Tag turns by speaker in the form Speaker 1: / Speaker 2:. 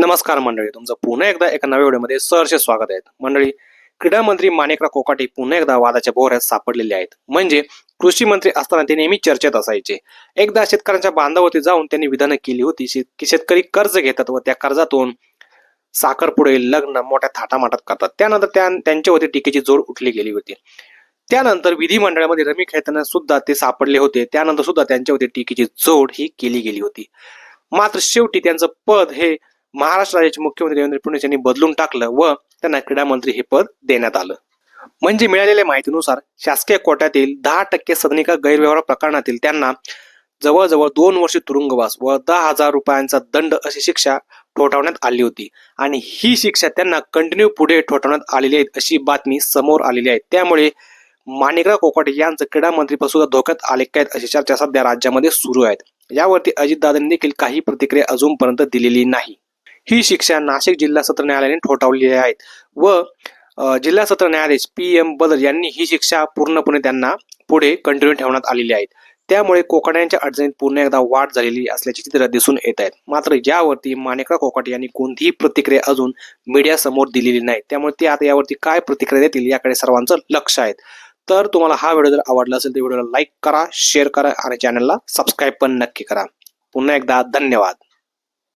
Speaker 1: नमस्कार मंडळी तुमचं पुन्हा एकदा एका नव्या व्हिडिओमध्ये सहर्ष स्वागत आहे. मंडळी क्रीडा मंत्री माणिकराव कोकाटे पुन्हा एकदा वादाच्या भोवऱ्यात सापडलेले आहेत. म्हणजे कृषी मंत्री असताना ते नेहमी चर्चेत असायचे. एकदा शेतकऱ्यांच्या बांधावरती जाऊन त्यांनी विधानं केली होती की शेतकरी कर्ज घेतात व त्या कर्जातून साखरपुडे लग्न मोठ्या थाटामाटात करतात. त्यानंतर त्या त्यांच्यावरती टीकेची जोड उठली गेली होती. त्यानंतर विधिमंडळामध्ये रमी खेळताना सुद्धा ते सापडले होते. त्यानंतर सुद्धा त्यांच्यावरती टीकेची जोड ही केली गेली होती. मात्र शेवटी त्यांचं पद हे महाराष्ट्र राज्याचे मुख्यमंत्री देवेंद्र फडणवीस यांनी बदलून टाकलं व त्यांना क्रीडा मंत्री हे पद देण्यात आलं. म्हणजे मिळालेल्या माहितीनुसार शासकीय कोट्यातील दहा टक्के सदनिका गैरव्यवहार प्रकरणातील त्यांना जवळजवळ दोन वर्ष तुरुंगवास व दहा हजार रुपयांचा दंड अशी शिक्षा ठोठावण्यात आली होती. आणि ही शिक्षा त्यांना कंटिन्यू पुढे ठोठावण्यात आलेली आहे अशी बातमी समोर आलेली आहे. त्यामुळे माणिकराव कोकाटे यांचं क्रीडा मंत्रीपद सुद्धा धोक्यात आले काय अशी चर्चा सध्या राज्यामध्ये सुरू आहेत. यावरती अजितदादांनी देखील काही प्रतिक्रिया अजूनपर्यंत दिलेली नाही. ही शिक्षा नाशिक जिल्हा सत्र न्यायालयाने ठोठावलेली आहेत. व जिल्हा सत्र न्यायाधीश पी एम बदर यांनी ही शिक्षा पूर्णपणे त्यांना पुढे कंटिन्यू ठेवण्यात आलेली आहेत. त्यामुळे कोकाट्यांच्या अडचणीत पुन्हा एकदा वाढ झालेली असल्याची चित्र दिसून येत आहेत. मात्र यावरती माणिकराव कोकाटे यांनी कोणतीही प्रतिक्रिया अजून मीडिया समोर दिलेली नाही. त्यामुळे ते आता यावरती काय प्रतिक्रिया देतील याकडे सर्वांचं लक्ष आहे. तर तुम्हाला हा व्हिडिओ जर आवडला असेल तर व्हिडिओला लाईक करा शेअर करा आणि चॅनलला सबस्क्राईब पण नक्की करा. पुन्हा एकदा धन्यवाद.